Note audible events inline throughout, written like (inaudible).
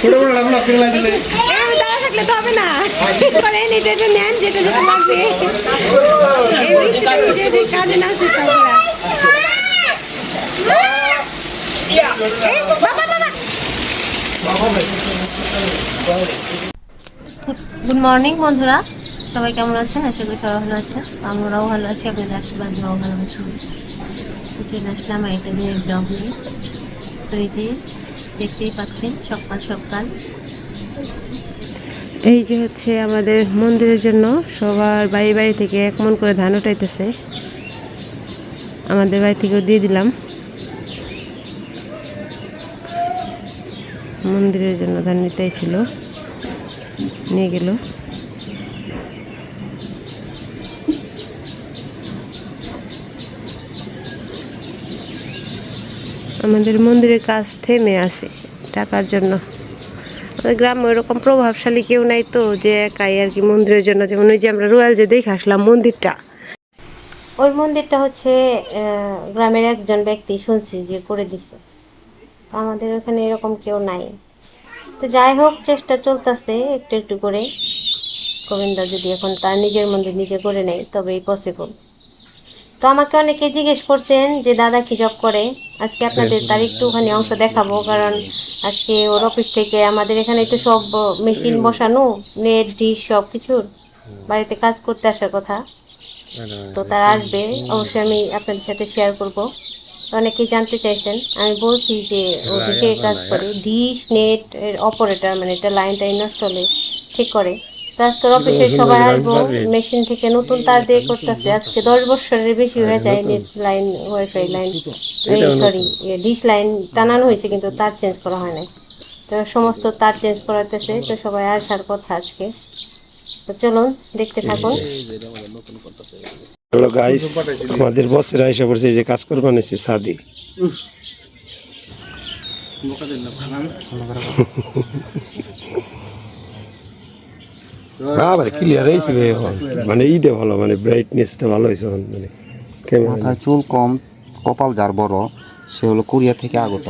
ছোট বড় লাগল দিলে থাকলে তো হবে না পরে এটা এটা নেন যেটা যেটা লাগবে এই কাজে না গুড মর্নিং বন্ধুরা। সবাই কেমন আছেন? আশা করি সবাই ভালো আছে আমরাও ভালো আছি। আপনাদের আশীর্বাদ ভালো আছি চলে আসলাম একটা দিনের ব্লগ নিয়ে। তো এই যে দেখতেই পাচ্ছেন, সকাল সকাল। এই যে হচ্ছে আমাদের মন্দিরের জন্য সবার বাড়ি বাড়ি থেকে এক মন করে ধান উঠাইতেছে। আমাদের বাড়ি থেকেও দিয়ে দিলাম। মন্দিরের জন্য ধান নিতে ছিল নিয়ে গেল। আমাদের মন্দিরের কাজ থেমে আছে টাকার জন্য। আমাদের গ্রামে ওরকম প্রভাবশালী কেউ নাই তো, যে একাই আর কি মন্দিরের জন্য। যেমন ওই যে আমরা রয়্যাল যে দেখে আসলাম মন্দিরটা। ওই মন্দিরটা হচ্ছে গ্রামের একজন ব্যক্তি শুনছি যে করে দিছে। আমাদের ওখানে এরকম কেউ নাই। তো যাই হোক, চেষ্টা চলতেছে একটু একটু করে। গোবিন্দ যদি এখন তার নিজের মন্দির নিজে করে নেয়, তবেই পসিবল আমাকে অনেকে জিজ্ঞেস করছেন যে দাদা কি জব করে? আজকে আপনাদের তার একটুখানি অংশ দেখাবো কারণ আজকে ওর অফিস থেকে আমাদের এখানে তো সব মেশিন বসানো নেট ডিশ সব কিছুর বাড়িতে কাজ করতে আসার কথা। তো তারা আসবে অবশ্যই আমি আপনাদের সাথে শেয়ার করব। তো অনেকেই জানতে চাইছেন আমি বলছি যে ও ডিশে কাজ করে। ডিশ নেট এর অপারেটর মানে এটা লাইনটা নষ্ট হলে ঠিক করে। আজকের অফিসে সবাই আসব মেশিন থেকে নতুন তার দিয়ে করতেছে। আজকে দশ বছরের বেশি হয়ে যায় net line wifi line sorry dish line টানানো হয়েছে কিন্তু তার চেঞ্জ করা হয় নাই। তো সমস্ত তার চেঞ্জ করাতেছে তো সবাই আসার কথা আজকে। তো চলুন দেখতে থাকুন। হ্যালো গাইস আমাদের বসেরা এসে পড়ছে যে কাজ করবার নিচ্ছে সাদি? (laughs) আবার ক্লিয়ার হয়েছে। মানে ইটা ভালো মানে ব্রাইটনেসটা ভালো হয়েছে এখন মানে ক্যামেরা মাথায় চুল কম কপাল যার বড় সে হলো কোরিয়া থেকে আগত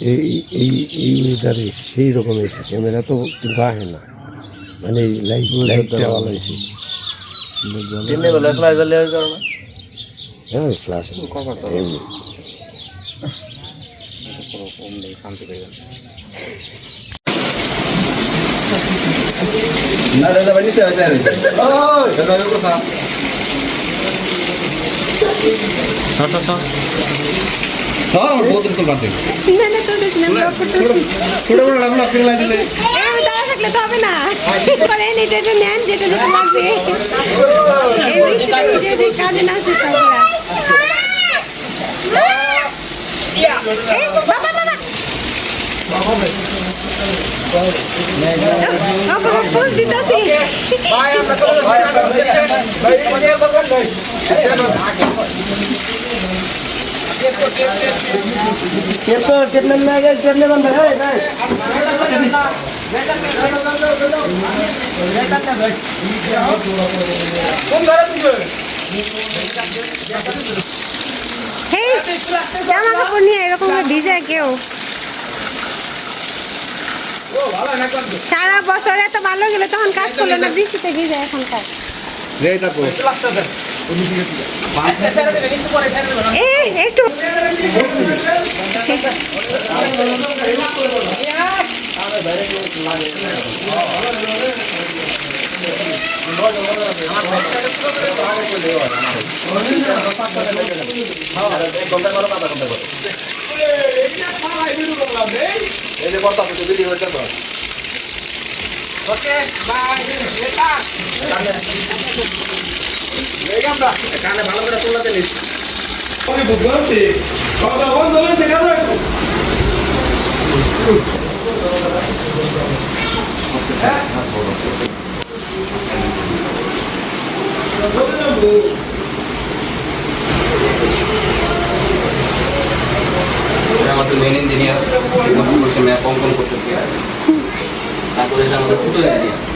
এই এই এই ওয়েদারে সেই রকম হয়েছে। ক্যামেরা তো কিন্তু আহে না। মানে লাইট লাইটটা ভালো হয়েছে। হ্যাঁ ফ্ল্যাশ এমনি। না দাদা বাড়ি দাদা কথা আমার তো না না তো না লাগল পিগলা দিলে আমি দাঁড়া থাকলে তো হবে না পরে এটা এটা নেন যেটা যেটা লাগবে এই বৃষ্টিটা ভিজে যে কাজে না আসে সবরা এই, বাবা বাবা বাবা ফুল দিতেছি হেই জামা কাপড় নিয়ে এরকম ভিজে কেউ? সারা বছর এত ভালো গেলে তখন কাজ করল না বৃষ্টিতে ভিজে তারপর এই একটু এই যে কথা তো ভিডিও হইতে তো কানে ভালো করে তোলাতে নিস বুঝতে পারছি কথা বন্ধ হয়েছে আমাদের মেন ইঞ্জিনিয়ার করছে ম্যাপ অঙ্কন করতেছে। তারপরে এটা আমাদের ছোটো ইঞ্জিনিয়ার।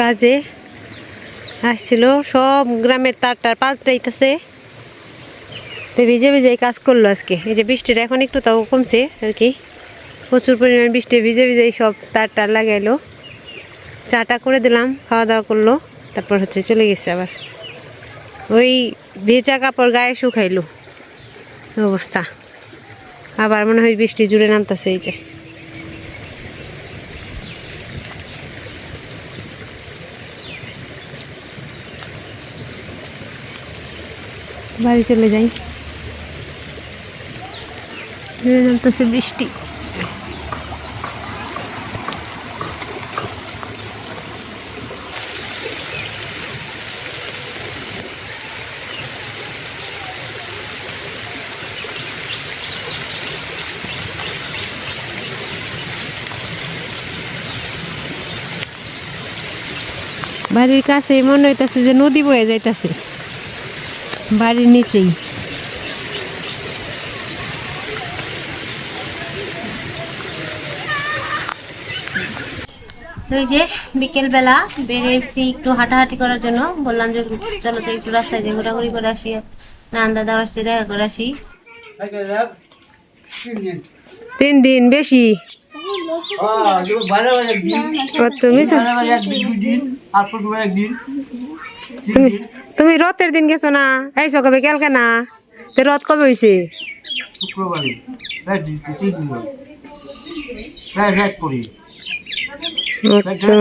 কাজে আসছিল, সব গ্রামের তার টার পাল্টাইতেছে তো ভিজে ভিজে কাজ করল আজকে। এই যে বৃষ্টিটা এখন একটু তাও কমছে আর কি। প্রচুর পরিমাণ বৃষ্টি, ভিজে ভিজে সব তার টার লাগাইলো। চাটা করে দিলাম, খাওয়া দাওয়া করল, তারপর হচ্ছে চলে গেছে আবার। ওই ভেজা কাপড় গায়ে শুকাইলো। অবস্থা। আবার মনে হয় বৃষ্টি জুড়ে নামতেছে এই যে। বাড়ি চলে যাই। নামতেছে বৃষ্টি। বাড়ির কাছে মনে হইতাছে যে নদী বয়ে যাইতাছে। বাড়ির নিচেই। তো এই যে বিকেলবেলা বেরিয়েছি একটু হাঁটাহাঁটি করার জন্য। বললাম যে চলো যে একটু রাস্তায় যে ঘোরাঘুরি করে আসি। নান দাদা আসছে দেখা করে আসি। তিন দিন বেশি। তুমি তুমি রথের দিন গেছো না? এই কবে? কালকে না? তো রথ কবে হয়েছে হ্যাঁ হ্যাঁ হ্যাঁ আচ্ছা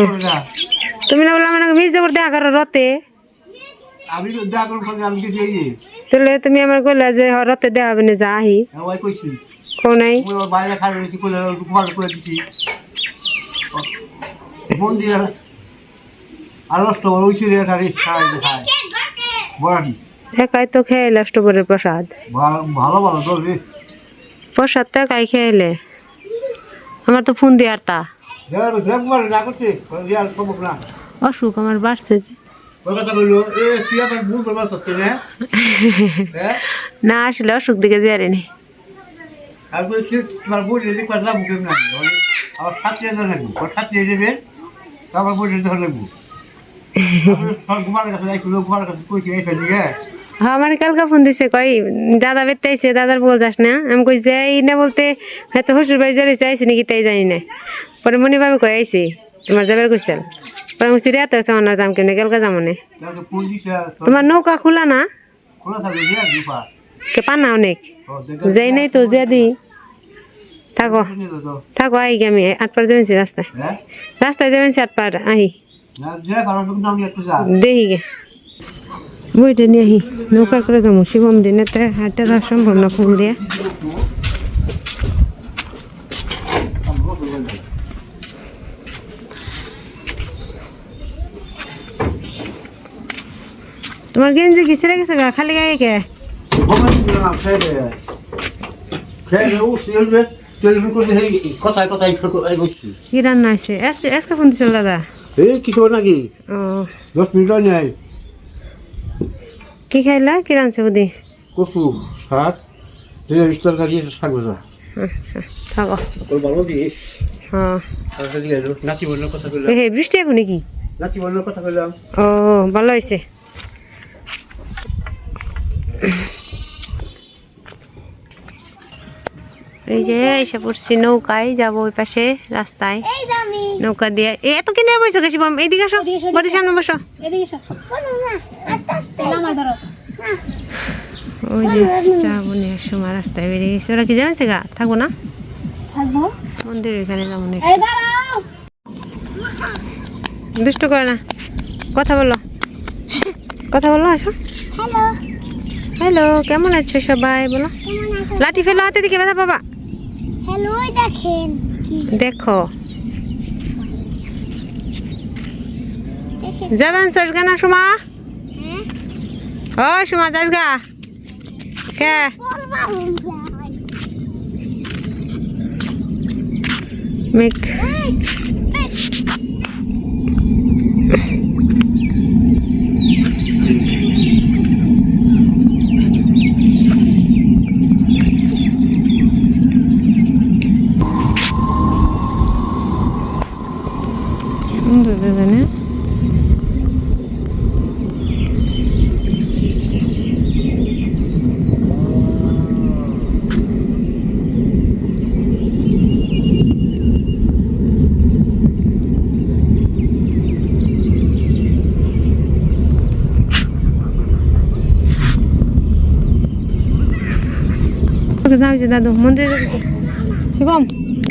তুমি না বললাম মিস করে দেখা করো রথে। আমি দেখা আমি তাহলে তুমি আমার কইলা যে রথে দেওয়া হবে না যা আহি। ওই কইছি। কো নাই। বাইরে খাই করে দিচ্ছি মন্দির আর নষ্ট ওই খাই বড়াটি একাই তো খেয়ে অষ্টপরের প্রসাদ। ভালো ভালো তো একাই খেয়েলে আমার তো ফোন তা। দেওয়ার না অসুখ আমার বাড়ছে। যে। ওর কথা বলল এ তুই আমার ভুল করবার সত্যি (laughs) না। হ্যাঁ? আসলে অসুখ দিকে যারে নি আমার দেবে তারপর বই ধরে লাগবো আমার কালকে ফোন দিছে কই দাদা বেতে আইছে দাদার বল যাস না? আমি কই যে এই না বলতে হয়তো শ্বশুর বাড়ি যারে আইছে নাকি তাই জানি না। পরে মনি ভাবে কই আইছে তোমার যাবার কইছিল? পরে আমি সিরিয়াতে আছে আমার যাম কেন কালকে যাম না। তাকে তোমার নৌকা খোলা না? কে পানা অনেক? যাই নাই তো যে দি। থাকো থাকো আই আমি আট পার যাবেন রাস্তায়। হ্যাঁ? রাস্তায় যাবেন আট পার আহি। দেখি গে। বইটা নিয়ে আহি নৌকা করে যাব শিবম দিনেতে হাটে যাওয়া সম্ভব না ফুল দিয়ে। তোমার গেঞ্জি কি ছেড়ে গেছে গা? খালি গায়ে কে? কি রান্না আছে আজকে আজকে ফোন দিছিল দাদা। এই কিছু নাকি? ও। দশ মিনিট নেই। কি খাইলা? কি রাঁধছে বুদি কচু শাক নিরামিষ তরকারি শাক ভাজা। আচ্ছা থাকো তোর ভালো দিস হ্যাঁ নাতি বলল কথা কইলাম এ হে বৃষ্টি এখন নাকি? নাতি বলল কথা কইলাম ও ভালো হয়েছে এই যে এসে পড়ছি নৌকায় যাব ওই পাশে রাস্তায়। নৌকা দিয়ে। এ এত কিনে বসো গেছি বাম এইদিকে আসো বড়ির সামনে বসো। না ওই যে শ্রাবণের সময় রাস্তায় বেরিয়ে গেছে। ওরা কি জানাচ্ছে গা? থাকব না? মন্দির এখানে এই দাঁড়াও। দুষ্ট করে না। কথা বলো। কথা বলো আসো। হ্যালো। হ্যালো কেমন আছো সবাই? বলো। লাঠি ফেলো হাতে দিকে ব্যথা পাবা। হ্যালো দেখেন দেখো। যাবেন শেষ গানা সুমা? হ্যাঁ? ও সুমা যাস গা কে চল বাবুন যাই মেঘ এই, এই, দুজনে যাও, যে দাদু, মন্দিরে শিবম,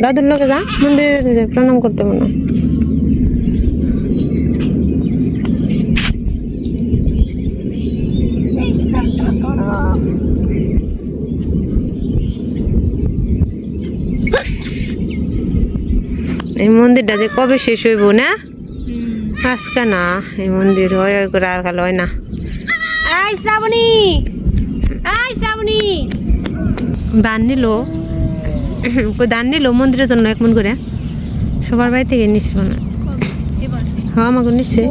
দাদুর লোকে যা, মন্দিরে প্রণাম করতে মনে। এই মন্দিরটা যে কবে শেষ হইব, না? আজকে না, এই মন্দির হয় করে আর খালো হয় না। এই শ্রাবণী এই শ্রাবণী। দান নিল। দান নিল মন্দিরের জন্য এক মন করে। সবার বাড়ি থেকে মনে হয়। হ্যাঁ আমাকে নিচ্ছে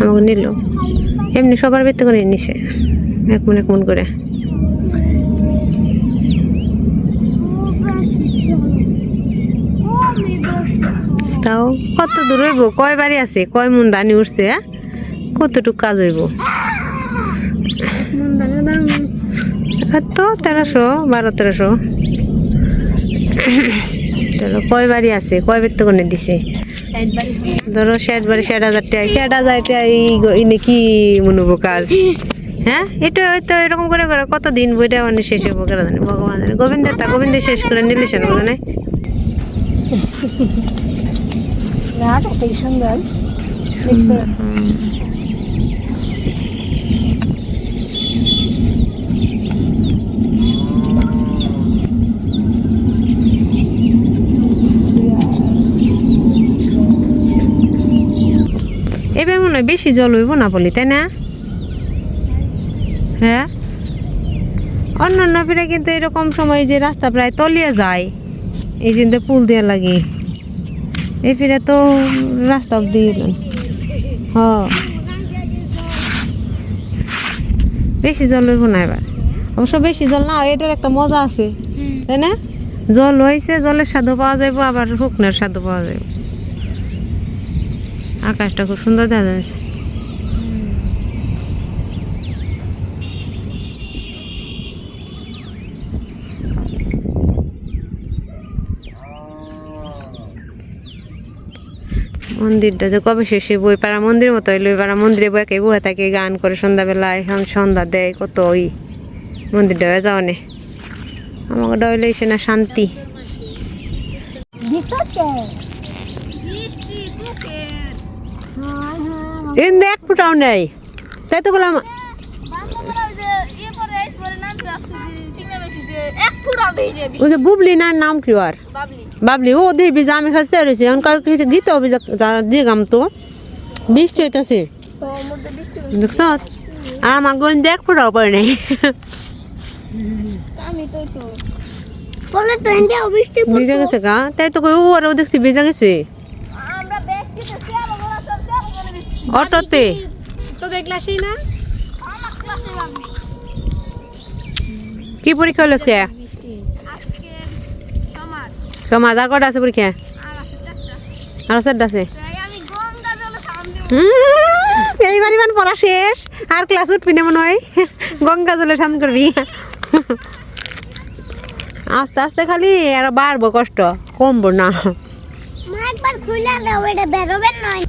আমাকে নিল। এমনি সবার বাড়িতে করে নিছে। এক মন এক মন করে। তাও কত দূর হইব? কয় বাড়ি আছে? কয় মন দানি উঠছে হ্যাঁ? কতটুক কাজ হইব? তো তেরোশো বারো তেরোশো। চলো কয় বাড়ি আছে? কয় বের করে দিছে? ধরো ষাট বাড়ি ষাট হাজার টাকা ষাট হাজার টাকা এই গ- ইনে কি মনে হব কাজ? হ্যাঁ? এটা হয়তো এরকম করে করে কত দিন বইটা মানে শেষ হব কেন জানি। ভগবান জানে গোবিন্দের তা গোবিন্দের শেষ করে নিলে শোনো বোঝা নাই সুন্দর এবার মনে হয় বেশি জল হইব না বলি তাই না? হ্যাঁ? অন্যান্য ফিরে কিন্তু এরকম সময় যে রাস্তা প্রায় তলিয়ে যায় এই চিন্তা পুল দেওয়া লাগে এই ফিরে তো রাস্তা অব্দি হ। বেশি জল হইব না এবার। অবশ্য বেশি জল না এটার একটা মজা আছে তাই না? জল হয়েছে জলের স্বাদও পাওয়া যাইব আবার শুকনার স্বাদও পাওয়া যাইব। আকাশটা খুব সুন্দর দেখা যাচ্ছে। মন্দিরটা যে কবে শেষে বই পাড়া মন্দির মতো হইল। পাড়া মন্দিরে বইকে বয়ে থাকে, গান করে সন্ধ্যাবেলায় এখন সন্ধ্যা দেয় কত ওই মন্দিরটা যাওয়া নে আমাকে ডইলে এসে না শান্তি দিতে বৃষ্টি তোকে হ্যাঁ এন এক ফুটাও নেই। তাই তো বললাম এক ওই যে বুবলি না নাম কি আর বাবলি। ও দেখবি যে আমি খাচ্ছে রয়েছে এখন কাউ কিছু গীত হবে দিয়ে গাম তো। বৃষ্টি হইতেছে। দেখছ? আর আমার গন দেখ ফুটাও পড়ে নেই। ভিজে গেছে গা? তাই তো কই ও আর ও দেখছি ভিজে গেছে আমরা ব্যাগ দিতে চেয়ার বড় সব চেয়ার বড় বৃষ্টি অটোতে। তো দেখলাসই না? আমার ক্লাসে বাবলি কি পরীক্ষা হলো আজকে? সমাজ। আর কটা আছে পরীক্ষা আর আছে চারটা। আর আছে? এইবার ইমান পড়া শেষ। আর ক্লাস উঠবি না মনে হয়? গঙ্গা জলে স্নান করবি? আস্তে আস্তে খালি আর বাড়বো কষ্ট কমবো না। মা একবার খুলে দাও এটা বেরোবেন নয়।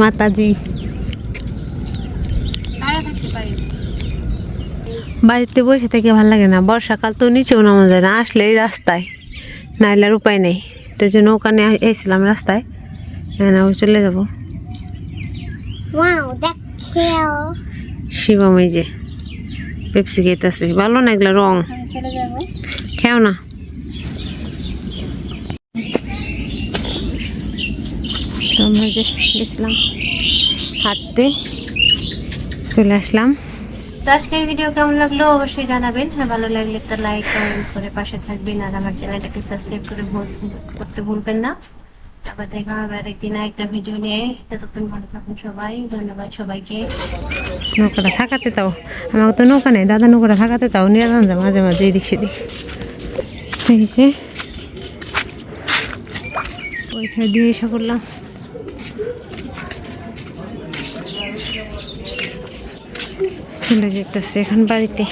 মাতাজি। বাড়িতে বসে থেকে ভালো লাগে না। বর্ষাকাল তো নিচেও নামা যায় না আসলেই রাস্তায়। নাইলে আর উপায় নেই। তো জন্য ওখানে এসেছিলাম রাস্তায়। না চলে যাব। শিবম এই যে পেপসি খেতেছে। ভালো না এগুলো রং? খেও না। তো আমরা যে গেছিলাম। হাঁটতে চলে আসলাম। তো আজকের ভিডিও কেমন লাগল অবশ্যই জানাবেন। হ্যাঁ ভালো লাগলে একটা লাইক কমেন্ট করে পাশে থাকবেন। আর আমার চ্যানেলটাকে সাবস্ক্রাইব করে ভুল- করতে ভুলবেন না। তারপর দেখা হবে আরেকদিন একটা ভিডিও নিয়ে। ততক্ষণ ভালো থাকুন সবাই। ধন্যবাদ সবাইকে। নৌকাটা থাকাতে তাও। আমাকে তো নৌকা নেই। দাদা নৌকাটা থাকাতে তাও। নিয়ে যান মাঝে মাঝে এদিক সেদিক। পরীক্ষা দিয়ে এসে করলাম চলে যেতেছে এখন বাড়িতে।